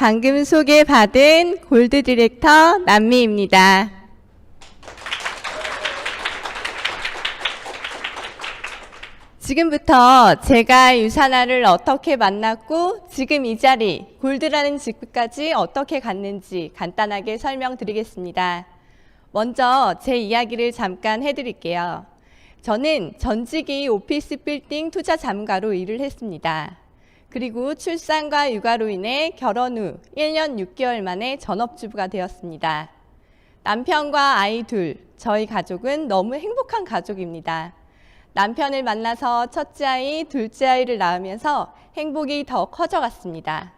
방금 소개받은 골드 디렉터 남미입니다. 지금부터 제가 유산화를 어떻게 만났고 지금 이 자리 골드라는 직급까지 어떻게 갔는지 간단하게 설명드리겠습니다. 먼저 제 이야기를 잠깐 해드릴게요. 저는 전직이 오피스 빌딩 투자 자문가로 일을 했습니다. 그리고 출산과 육아로 인해 결혼 후 1년 6개월 만에 전업주부가 되었습니다. 남편과 아이 둘, 저희 가족은 너무 행복한 가족입니다. 남편을 만나서 첫째 아이, 둘째 아이를 낳으면서 행복이 더 커져갔습니다.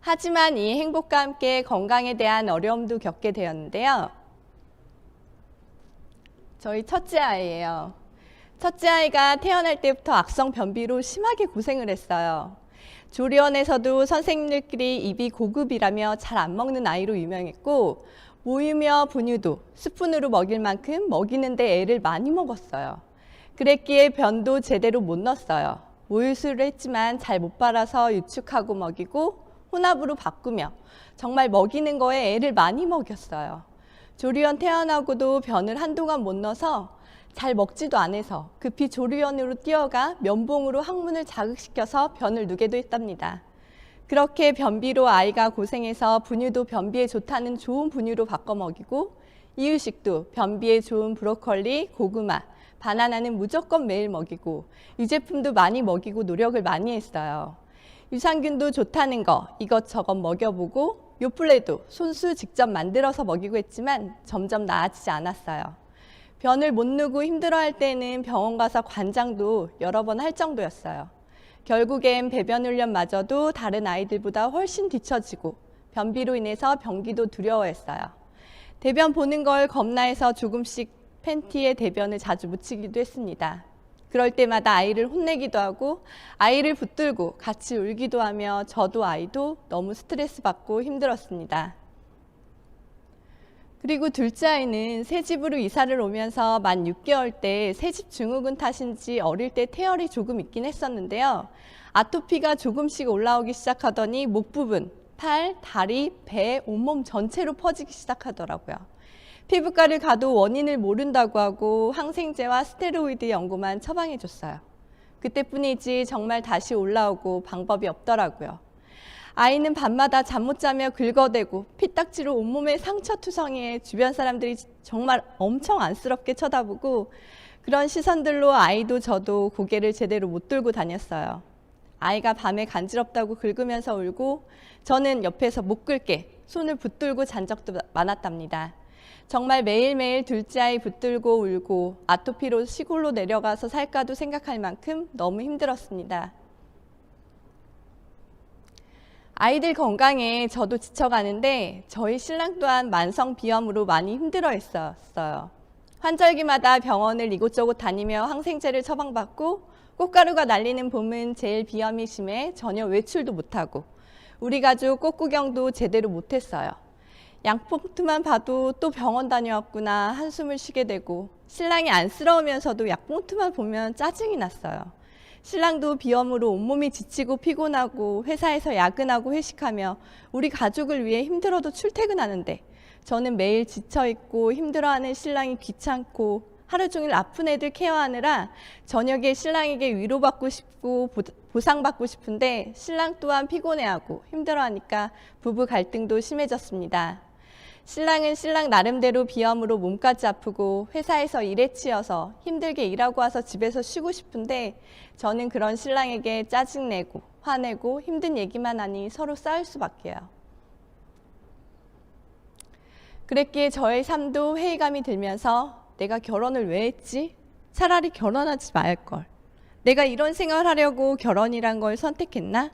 하지만 이 행복과 함께 건강에 대한 어려움도 겪게 되었는데요. 저희 첫째 아이예요. 첫째 아이가 태어날 때부터 악성 변비로 심하게 고생을 했어요. 조리원에서도 선생님들끼리 입이 고급이라며 잘 안 먹는 아이로 유명했고 모유며 분유도 스푼으로 먹일 만큼 먹이는데 애를 많이 먹었어요. 그랬기에 변도 제대로 못 넣었어요. 모유수를 했지만 잘 못 빨아서 유축하고 먹이고 혼합으로 바꾸며 정말 먹이는 거에 애를 많이 먹였어요. 조리원 태어나고도 변을 한동안 못 넣어서 잘 먹지도 않아서 급히 조리원으로 뛰어가 면봉으로 항문을 자극시켜서 변을 누게도 했답니다. 그렇게 변비로 아이가 고생해서 분유도 변비에 좋다는 좋은 분유로 바꿔 먹이고 이유식도 변비에 좋은 브로콜리, 고구마, 바나나는 무조건 매일 먹이고 유제품도 많이 먹이고 노력을 많이 했어요. 유산균도 좋다는 거 이것저것 먹여보고 요플레도 손수 직접 만들어서 먹이고 했지만 점점 나아지지 않았어요. 변을 못 누고 힘들어할 때는 병원 가서 관장도 여러 번 할 정도였어요. 결국엔 배변 훈련마저도 다른 아이들보다 훨씬 뒤처지고 변비로 인해서 변기도 두려워했어요. 대변 보는 걸 겁나해서 조금씩 팬티에 대변을 자주 묻히기도 했습니다. 그럴 때마다 아이를 혼내기도 하고 아이를 붙들고 같이 울기도 하며 저도 아이도 너무 스트레스 받고 힘들었습니다. 그리고 둘째 아이는 새 집으로 이사를 오면서 만 6개월 때 새 집 증후군 탓인지 어릴 때 태열이 조금 있긴 했었는데요. 아토피가 조금씩 올라오기 시작하더니 목 부분, 팔, 다리, 배, 온몸 전체로 퍼지기 시작하더라고요. 피부과를 가도 원인을 모른다고 하고 항생제와 스테로이드 연고만 처방해 줬어요. 그때뿐이지 정말 다시 올라오고 방법이 없더라고요. 아이는 밤마다 잠 못 자며 긁어대고 피딱지로 온몸에 상처 투성이에 주변 사람들이 정말 엄청 안쓰럽게 쳐다보고 그런 시선들로 아이도 저도 고개를 제대로 못 들고 다녔어요. 아이가 밤에 간지럽다고 긁으면서 울고 저는 옆에서 못 긁게 손을 붙들고 잔 적도 많았답니다. 정말 매일매일 둘째 아이 붙들고 울고 아토피로 시골로 내려가서 살까도 생각할 만큼 너무 힘들었습니다. 아이들 건강에 저도 지쳐가는데 저희 신랑 또한 만성 비염으로 많이 힘들어 했었어요. 환절기마다 병원을 이곳저곳 다니며 항생제를 처방받고 꽃가루가 날리는 봄은 제일 비염이 심해 전혀 외출도 못하고 우리 가족 꽃구경도 제대로 못했어요. 약봉투만 봐도 또 병원 다녀왔구나 한숨을 쉬게 되고 신랑이 안쓰러우면서도 약봉투만 보면 짜증이 났어요. 신랑도 비염으로 온몸이 지치고 피곤하고 회사에서 야근하고 회식하며 우리 가족을 위해 힘들어도 출퇴근하는데 저는 매일 지쳐있고 힘들어하는 신랑이 귀찮고 하루 종일 아픈 애들 케어하느라 저녁에 신랑에게 위로받고 싶고 보상받고 싶은데 신랑 또한 피곤해하고 힘들어하니까 부부 갈등도 심해졌습니다. 신랑은 신랑 나름대로 비염으로 몸까지 아프고 회사에서 일에 치여서 힘들게 일하고 와서 집에서 쉬고 싶은데 저는 그런 신랑에게 짜증내고 화내고 힘든 얘기만 하니 서로 싸울 수밖에요. 그랬기에 저의 삶도 회의감이 들면서 내가 결혼을 왜 했지? 차라리 결혼하지 말걸. 내가 이런 생활 하려고 결혼이란 걸 선택했나?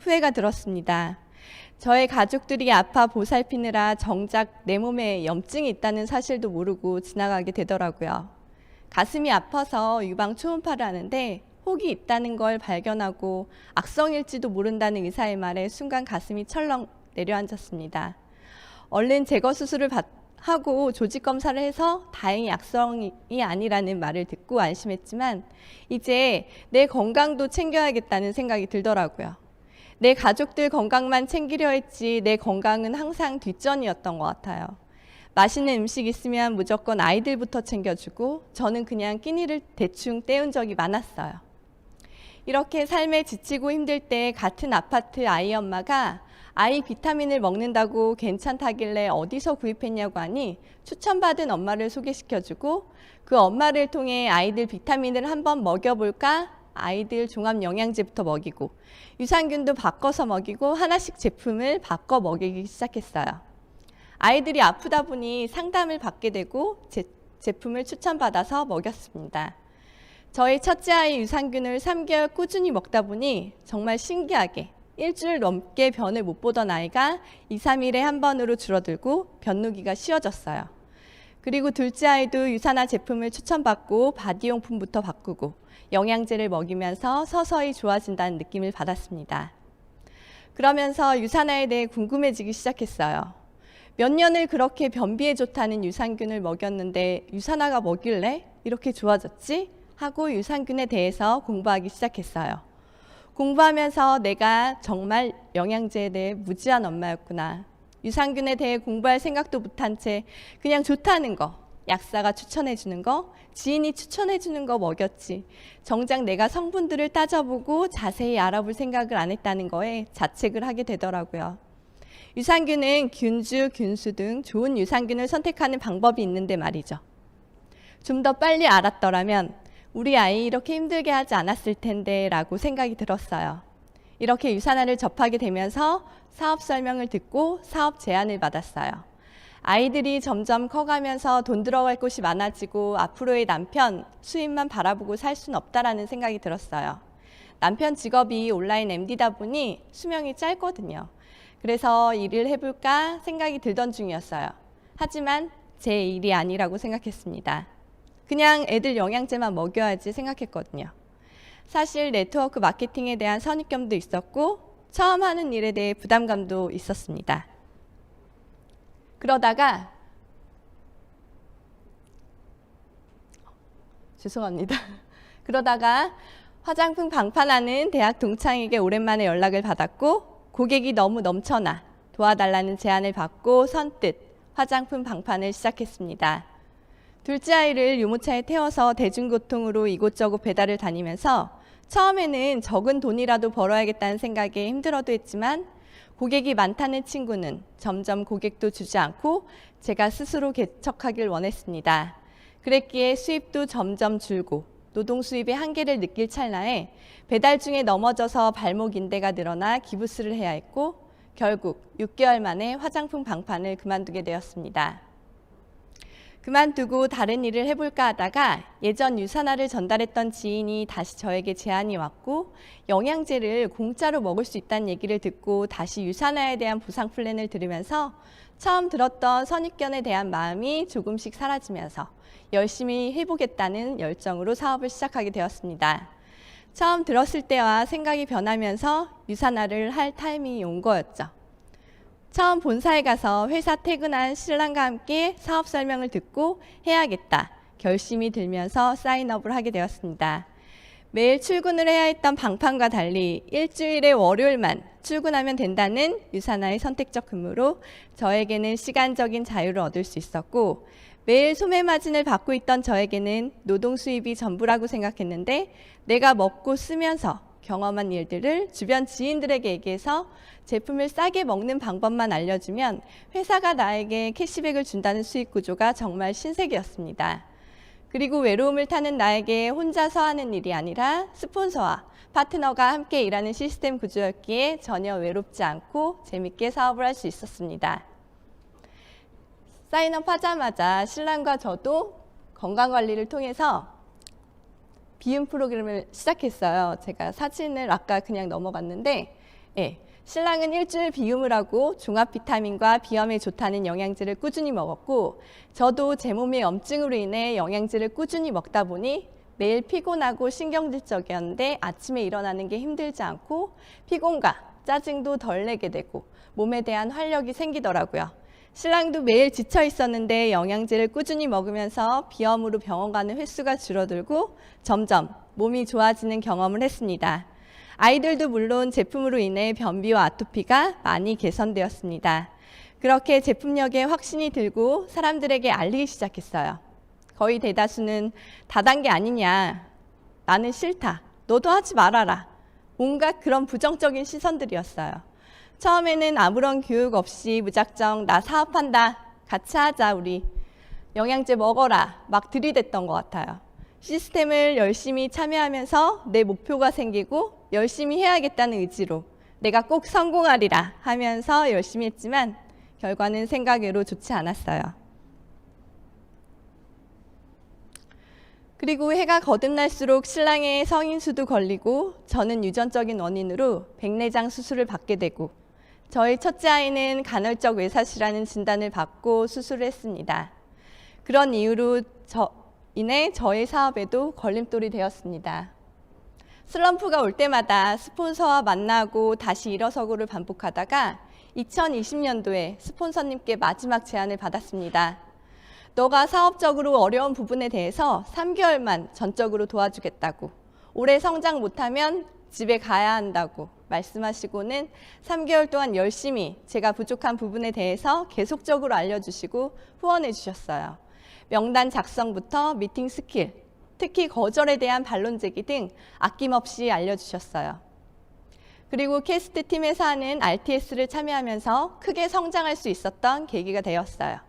후회가 들었습니다. 저의 가족들이 아파 보살피느라 정작 내 몸에 염증이 있다는 사실도 모르고 지나가게 되더라고요. 가슴이 아파서 유방 초음파를 하는데 혹이 있다는 걸 발견하고 악성일지도 모른다는 의사의 말에 순간 가슴이 철렁 내려앉았습니다. 얼른 제거 수술을 받, 하고 조직 검사를 해서 다행히 악성이 아니라는 말을 듣고 안심했지만 이제 내 건강도 챙겨야겠다는 생각이 들더라고요. 내 가족들 건강만 챙기려 했지 내 건강은 항상 뒷전이었던 것 같아요. 맛있는 음식 있으면 무조건 아이들부터 챙겨주고 저는 그냥 끼니를 대충 때운 적이 많았어요. 이렇게 삶에 지치고 힘들 때 같은 아파트 아이 엄마가 아이 비타민을 먹는다고 괜찮다길래 어디서 구입했냐고 하니 추천받은 엄마를 소개시켜주고 그 엄마를 통해 아이들 비타민을 한번 먹여볼까? 아이들 종합 영양제부터 먹이고 유산균도 바꿔서 먹이고 하나씩 제품을 바꿔 먹이기 시작했어요. 아이들이 아프다 보니 상담을 받게 되고 제, 제품을 추천받아서 먹였습니다. 저희 첫째 아이 유산균을 3개월 꾸준히 먹다 보니 정말 신기하게 일주일 넘게 변을 못 보던 아이가 2, 3일에 한 번으로 줄어들고 변누기가 쉬워졌어요. 그리고 둘째 아이도 유산화 제품을 추천받고 바디용품부터 바꾸고 영양제를 먹이면서 서서히 좋아진다는 느낌을 받았습니다. 그러면서 유산화에 대해 궁금해지기 시작했어요. 몇 년을 그렇게 변비에 좋다는 유산균을 먹였는데 유산화가 뭐길래 이렇게 좋아졌지? 하고 유산균에 대해서 공부하기 시작했어요. 공부하면서 내가 정말 영양제에 대해 무지한 엄마였구나. 유산균에 대해 공부할 생각도 못한 채 그냥 좋다는 거, 약사가 추천해 주는 거, 지인이 추천해 주는 거 먹였지. 정작 내가 성분들을 따져보고 자세히 알아볼 생각을 안 했다는 거에 자책을 하게 되더라고요. 유산균은 균주, 균수 등 좋은 유산균을 선택하는 방법이 있는데 말이죠. 좀 더 빨리 알았더라면 우리 아이 이렇게 힘들게 하지 않았을 텐데 라고 생각이 들었어요. 이렇게 유산화를 접하게 되면서 사업 설명을 듣고 사업 제안을 받았어요. 아이들이 점점 커가면서 돈 들어갈 곳이 많아지고 앞으로의 남편 수입만 바라보고 살 수는 없다라는 생각이 들었어요. 남편 직업이 온라인 MD다 보니 수명이 짧거든요. 그래서 일을 해볼까 생각이 들던 중이었어요. 하지만 제 일이 아니라고 생각했습니다. 그냥 애들 영양제만 먹여야지 생각했거든요. 사실 네트워크 마케팅에 대한 선입견도 있었고 처음 하는 일에 대해 부담감도 있었습니다. 그러다가 죄송합니다. 그러다가 화장품 방판하는 대학 동창에게 오랜만에 연락을 받았고 고객이 너무 넘쳐나 도와달라는 제안을 받고 선뜻 화장품 방판을 시작했습니다. 둘째 아이를 유모차에 태워서 대중교통으로 이곳저곳 배달을 다니면서 처음에는 적은 돈이라도 벌어야겠다는 생각에 힘들어도 했지만 고객이 많다는 친구는 점점 고객도 주지 않고 제가 스스로 개척하길 원했습니다. 그랬기에 수입도 점점 줄고 노동 수입의 한계를 느낄 찰나에 배달 중에 넘어져서 발목 인대가 늘어나 기부스를 해야 했고 결국 6개월 만에 화장품 방판을 그만두게 되었습니다. 그만두고 다른 일을 해볼까 하다가 예전 유산화를 전달했던 지인이 다시 저에게 제안이 왔고 영양제를 공짜로 먹을 수 있다는 얘기를 듣고 다시 유산화에 대한 보상 플랜을 들으면서 처음 들었던 선입견에 대한 마음이 조금씩 사라지면서 열심히 해보겠다는 열정으로 사업을 시작하게 되었습니다. 처음 들었을 때와 생각이 변하면서 유산화를 할 타이밍이 온 거였죠. 처음 본사에 가서 회사 퇴근한 신랑과 함께 사업 설명을 듣고 해야겠다 결심이 들면서 사인업을 하게 되었습니다. 매일 출근을 해야 했던 방판과 달리 일주일에 월요일만 출근하면 된다는 유산화의 선택적 근무로 저에게는 시간적인 자유를 얻을 수 있었고 매일 소매 마진을 받고 있던 저에게는 노동 수입이 전부라고 생각했는데 내가 먹고 쓰면서 경험한 일들을 주변 지인들에게 얘기해서 제품을 싸게 먹는 방법만 알려주면 회사가 나에게 캐시백을 준다는 수익 구조가 정말 신세계였습니다. 그리고 외로움을 타는 나에게 혼자서 하는 일이 아니라 스폰서와 파트너가 함께 일하는 시스템 구조였기에 전혀 외롭지 않고 재밌게 사업을 할 수 있었습니다. 사인업 하자마자 신랑과 저도 건강관리를 통해서 비움 프로그램을 시작했어요. 제가 사진을 아까 그냥 넘어갔는데, 예, 신랑은 일주일 비움을 하고 종합 비타민과 비염에 좋다는 영양제를 꾸준히 먹었고, 저도 제 몸의 염증으로 인해 영양제를 꾸준히 먹다 보니 매일 피곤하고 신경질적이었는데 아침에 일어나는 게 힘들지 않고 피곤과 짜증도 덜 내게 되고 몸에 대한 활력이 생기더라고요. 신랑도 매일 지쳐 있었는데 영양제를 꾸준히 먹으면서 비염으로 병원 가는 횟수가 줄어들고 점점 몸이 좋아지는 경험을 했습니다. 아이들도 물론 제품으로 인해 변비와 아토피가 많이 개선되었습니다. 그렇게 제품력에 확신이 들고 사람들에게 알리기 시작했어요. 거의 대다수는 다단계 아니냐. 나는 싫다. 너도 하지 말아라. 온갖 그런 부정적인 시선들이었어요. 처음에는 아무런 교육 없이 무작정 나 사업한다. 같이 하자 우리. 영양제 먹어라. 막 들이댔던 것 같아요. 시스템을 열심히 참여하면서 내 목표가 생기고 열심히 해야겠다는 의지로 내가 꼭 성공하리라 하면서 열심히 했지만 결과는 생각외로 좋지 않았어요. 그리고 해가 거듭날수록 신랑의 성인 수도 걸리고 저는 유전적인 원인으로 백내장 수술을 받게 되고 저희 첫째 아이는 간헐적 외사시라는 진단을 받고 수술을 했습니다. 그런 이유로 저 인해 저의 사업에도 걸림돌이 되었습니다. 슬럼프가 올 때마다 스폰서와 만나고 다시 일어서고를 반복하다가 2020년도에 스폰서님께 마지막 제안을 받았습니다. 너가 사업적으로 어려운 부분에 대해서 3개월만 전적으로 도와주겠다고. 올해 성장 못하면 집에 가야 한다고 말씀하시고는 3개월 동안 열심히 제가 부족한 부분에 대해서 계속적으로 알려주시고 후원해 주셨어요. 명단 작성부터 미팅 스킬, 특히 거절에 대한 반론 제기 등 아낌없이 알려주셨어요. 그리고 캐스트 팀에서 하는 RTS를 참여하면서 크게 성장할 수 있었던 계기가 되었어요.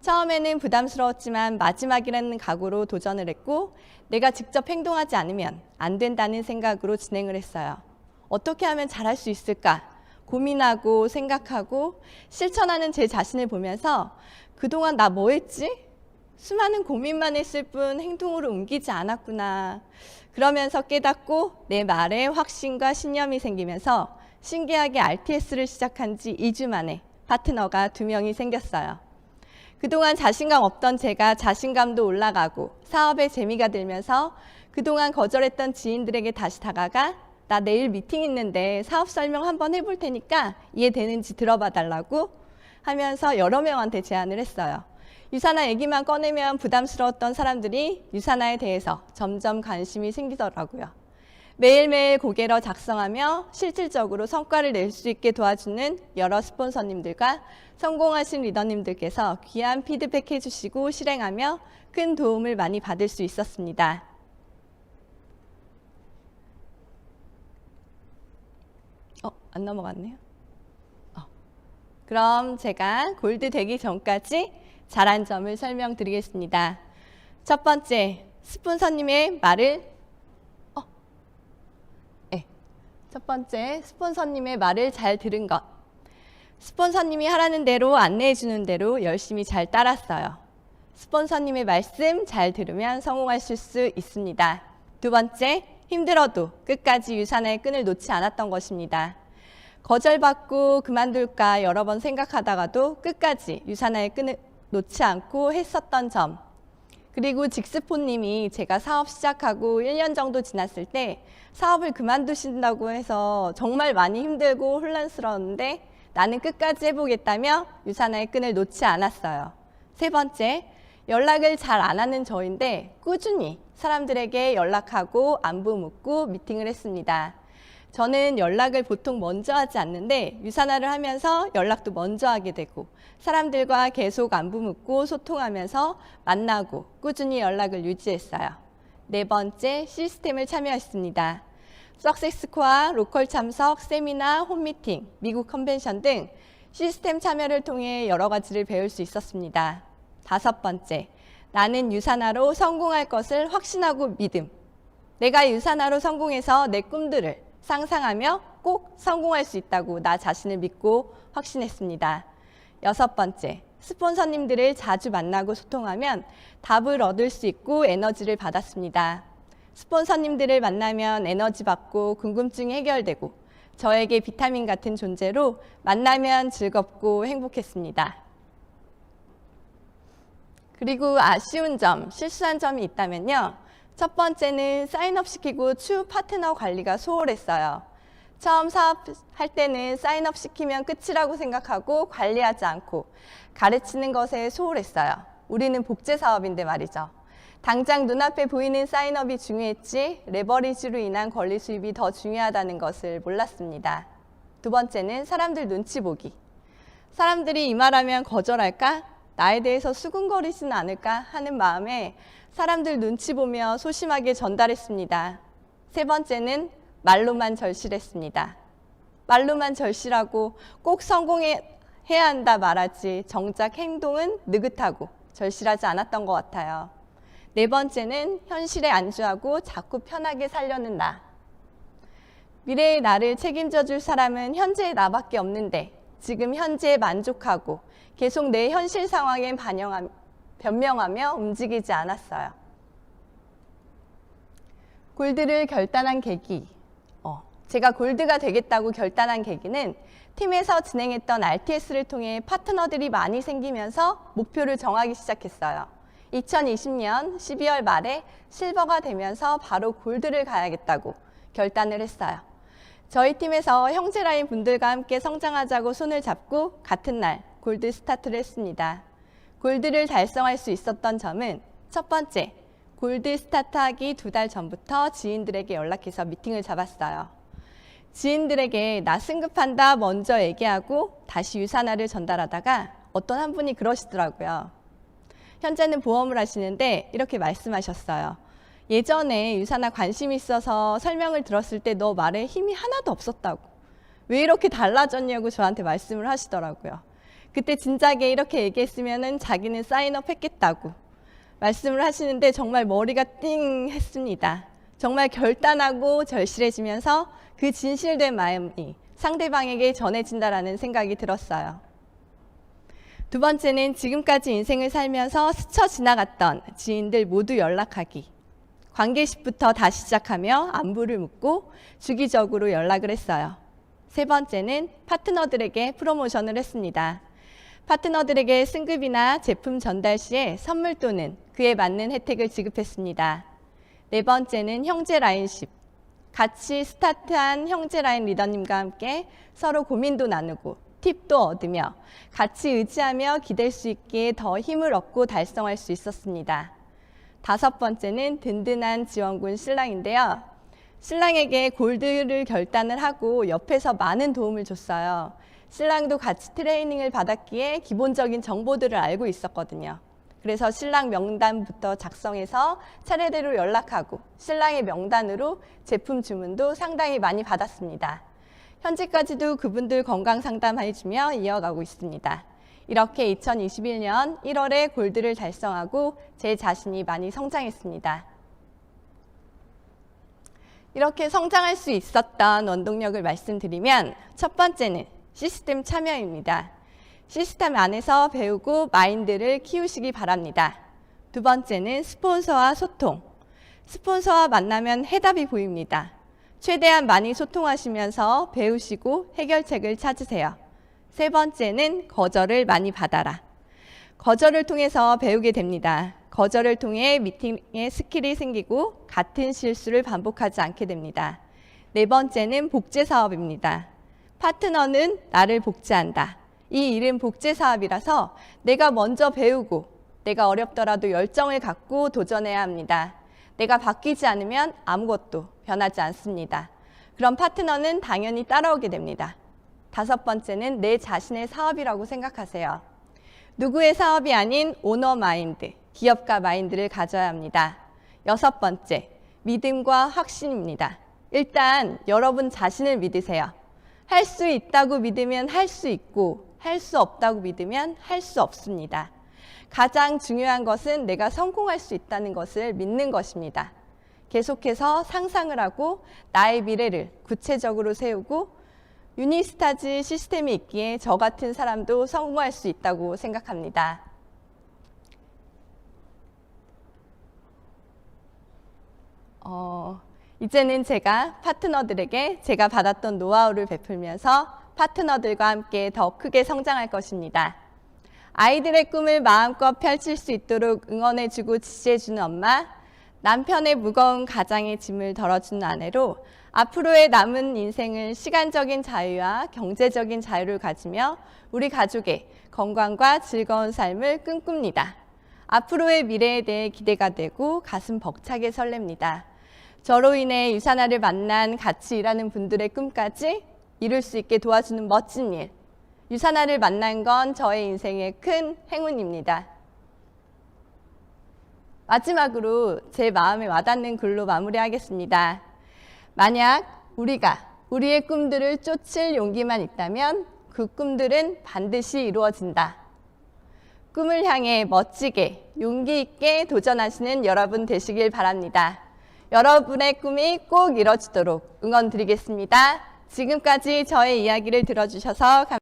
처음에는 부담스러웠지만 마지막이라는 각오로 도전을 했고 내가 직접 행동하지 않으면 안 된다는 생각으로 진행을 했어요. 어떻게 하면 잘할 수 있을까? 고민하고 생각하고 실천하는 제 자신을 보면서 그동안 나 뭐 했지? 수많은 고민만 했을 뿐 행동으로 옮기지 않았구나. 그러면서 깨닫고 내 말에 확신과 신념이 생기면서 신기하게 RTS를 시작한 지 2주 만에 파트너가 두 명이 생겼어요. 그동안 자신감 없던 제가 자신감도 올라가고 사업에 재미가 들면서 그동안 거절했던 지인들에게 다시 다가가 나 내일 미팅 있는데 사업 설명 한번 해볼 테니까 이해되는지 들어봐 달라고 하면서 여러 명한테 제안을 했어요. 유산화 얘기만 꺼내면 부담스러웠던 사람들이 유산화에 대해서 점점 관심이 생기더라고요. 매일매일 고개로 작성하며 실질적으로 성과를 낼 수 있게 도와주는 여러 스폰서님들과 성공하신 리더님들께서 귀한 피드백 해주시고 실행하며 큰 도움을 많이 받을 수 있었습니다. 어, 안 넘어갔네요. 어. 그럼 제가 골드 되기 전까지 잘한 점을 설명드리겠습니다. 첫 번째, 스폰서님의 말을 어, 네. 첫 번째, 스폰서님의 말을 잘 들은 것. 스폰서님이 하라는 대로 안내해 주는 대로 열심히 잘 따랐어요. 스폰서님의 말씀 잘 들으면 성공하실 수 있습니다. 두 번째, 힘들어도 끝까지 유산의 끈을 놓지 않았던 것입니다. 거절받고 그만둘까 여러 번 생각하다가도 끝까지 유산의 끈을 놓지 않고 했었던 점. 그리고 직스포님이 제가 사업 시작하고 1년 정도 지났을 때 사업을 그만두신다고 해서 정말 많이 힘들고 혼란스러웠는데 나는 끝까지 해보겠다며 유산의 끈을 놓지 않았어요. 세 번째, 연락을 잘 안 하는 저인데 꾸준히 사람들에게 연락하고 안부 묻고 미팅을 했습니다. 저는 연락을 보통 먼저 하지 않는데 유산화를 하면서 연락도 먼저 하게 되고 사람들과 계속 안부 묻고 소통하면서 만나고 꾸준히 연락을 유지했어요. 네 번째, 시스템을 참여했습니다. 석세스코어, 로컬 참석, 세미나, 홈미팅, 미국 컨벤션 등 시스템 참여를 통해 여러 가지를 배울 수 있었습니다. 다섯 번째, 나는 유산화로 성공할 것을 확신하고 믿음. 내가 유산화로 성공해서 내 꿈들을 상상하며 꼭 성공할 수 있다고 나 자신을 믿고 확신했습니다. 여섯 번째, 스폰서님들을 자주 만나고 소통하면 답을 얻을 수 있고 에너지를 받았습니다. 스폰서님들을 만나면 에너지 받고 궁금증이 해결되고 저에게 비타민 같은 존재로 만나면 즐겁고 행복했습니다. 그리고 아쉬운 점, 실수한 점이 있다면요. 첫 번째는 사인업 시키고 추후 파트너 관리가 소홀했어요. 처음 사업할 때는 사인업 시키면 끝이라고 생각하고 관리하지 않고 가르치는 것에 소홀했어요. 우리는 복제 사업인데 말이죠. 당장 눈앞에 보이는 사인업이 중요했지 레버리지로 인한 권리 수입이 더 중요하다는 것을 몰랐습니다. 두 번째는 사람들 눈치 보기. 사람들이 이 말하면 거절할까? 나에 대해서 수군거리지는 않을까 하는 마음에 사람들 눈치 보며 소심하게 전달했습니다. 세 번째는 말로만 절실했습니다. 말로만 절실하고 꼭 성공해야 한다 말하지 정작 행동은 느긋하고 절실하지 않았던 것 같아요. 네 번째는 현실에 안주하고 자꾸 편하게 살려는 나. 미래의 나를 책임져 줄 사람은 현재의 나밖에 없는데 지금 현재에 만족하고 계속 내 현실 상황에 반영하, 변명하며 움직이지 않았어요. 골드를 결단한 계기. 어, 제가 골드가 되겠다고 결단한 계기는 팀에서 진행했던 RTS를 통해 파트너들이 많이 생기면서 목표를 정하기 시작했어요. 2020년 12월 말에 실버가 되면서 바로 골드를 가야겠다고 결단을 했어요. 저희 팀에서 형제 라인 분들과 함께 성장하자고 손을 잡고 같은 날 골드 스타트를 했습니다. 골드를 달성할 수 있었던 점은 첫 번째, 골드 스타트하기 두 달 전부터 지인들에게 연락해서 미팅을 잡았어요. 지인들에게 나 승급한다 먼저 얘기하고 다시 유산화를 전달하다가 어떤 한 분이 그러시더라고요. 현재는 보험을 하시는데 이렇게 말씀하셨어요. 예전에 유산화 관심 있어서 설명을 들었을 때 너 말에 힘이 하나도 없었다고. 왜 이렇게 달라졌냐고 저한테 말씀을 하시더라고요. 그때 진작에 이렇게 얘기했으면은 자기는 사인업 했겠다고 말씀을 하시는데 정말 머리가 띵 했습니다. 정말 결단하고 절실해지면서 그 진실된 마음이 상대방에게 전해진다라는 생각이 들었어요. 두 번째는 지금까지 인생을 살면서 스쳐 지나갔던 지인들 모두 연락하기. 관계식부터 다시 시작하며 안부를 묻고 주기적으로 연락을 했어요. 세 번째는 파트너들에게 프로모션을 했습니다. 파트너들에게 승급이나 제품 전달 시에 선물 또는 그에 맞는 혜택을 지급했습니다. 네 번째는 형제 라인십. 같이 스타트한 형제 라인 리더님과 함께 서로 고민도 나누고 팁도 얻으며 같이 의지하며 기댈 수 있기에 더 힘을 얻고 달성할 수 있었습니다. 다섯 번째는 든든한 지원군 신랑인데요. 신랑에게 골드를 결단을 하고 옆에서 많은 도움을 줬어요. 신랑도 같이 트레이닝을 받았기에 기본적인 정보들을 알고 있었거든요. 그래서 신랑 명단부터 작성해서 차례대로 연락하고 신랑의 명단으로 제품 주문도 상당히 많이 받았습니다. 현재까지도 그분들 건강 상담해주며 이어가고 있습니다. 이렇게 2021년 1월에 골드를 달성하고 제 자신이 많이 성장했습니다. 이렇게 성장할 수 있었던 원동력을 말씀드리면 첫 번째는 시스템 참여입니다. 시스템 안에서 배우고 마인드를 키우시기 바랍니다. 두 번째는 스폰서와 소통. 스폰서와 만나면 해답이 보입니다. 최대한 많이 소통하시면서 배우시고 해결책을 찾으세요. 세 번째는 거절을 많이 받아라. 거절을 통해서 배우게 됩니다. 거절을 통해 미팅에 스킬이 생기고 같은 실수를 반복하지 않게 됩니다. 네 번째는 복제 사업입니다. 파트너는 나를 복제한다. 이 일은 복제 사업이라서 내가 먼저 배우고 내가 어렵더라도 열정을 갖고 도전해야 합니다. 내가 바뀌지 않으면 아무것도 변하지 않습니다. 그럼 파트너는 당연히 따라오게 됩니다. 다섯 번째는 내 자신의 사업이라고 생각하세요. 누구의 사업이 아닌 오너 마인드, 기업가 마인드를 가져야 합니다. 여섯 번째, 믿음과 확신입니다. 일단 여러분 자신을 믿으세요. 할 수 있다고 믿으면 할 수 있고, 할 수 없다고 믿으면 할 수 없습니다. 가장 중요한 것은 내가 성공할 수 있다는 것을 믿는 것입니다. 계속해서 상상을 하고 나의 미래를 구체적으로 세우고 유니스타즈 시스템이 있기에 저 같은 사람도 성공할 수 있다고 생각합니다. 어, 이제는 제가 파트너들에게 제가 받았던 노하우를 베풀면서 파트너들과 함께 더 크게 성장할 것입니다. 아이들의 꿈을 마음껏 펼칠 수 있도록 응원해주고 지지해주는 엄마, 남편의 무거운 가장의 짐을 덜어주는 아내로 앞으로의 남은 인생을 시간적인 자유와 경제적인 자유를 가지며 우리 가족의 건강과 즐거운 삶을 꿈꿉니다. 앞으로의 미래에 대해 기대가 되고 가슴 벅차게 설렙니다. 저로 인해 유산아를 만난 같이 일하는 분들의 꿈까지 이룰 수 있게 도와주는 멋진 일. 유산아를 만난 건 저의 인생의 큰 행운입니다. 마지막으로 제 마음에 와닿는 글로 마무리하겠습니다. 만약 우리가 우리의 꿈들을 쫓을 용기만 있다면 그 꿈들은 반드시 이루어진다. 꿈을 향해 멋지게 용기 있게 도전하시는 여러분 되시길 바랍니다. 여러분의 꿈이 꼭 이뤄지도록 응원 드리겠습니다. 지금까지 저의 이야기를 들어주셔서 감사합니다.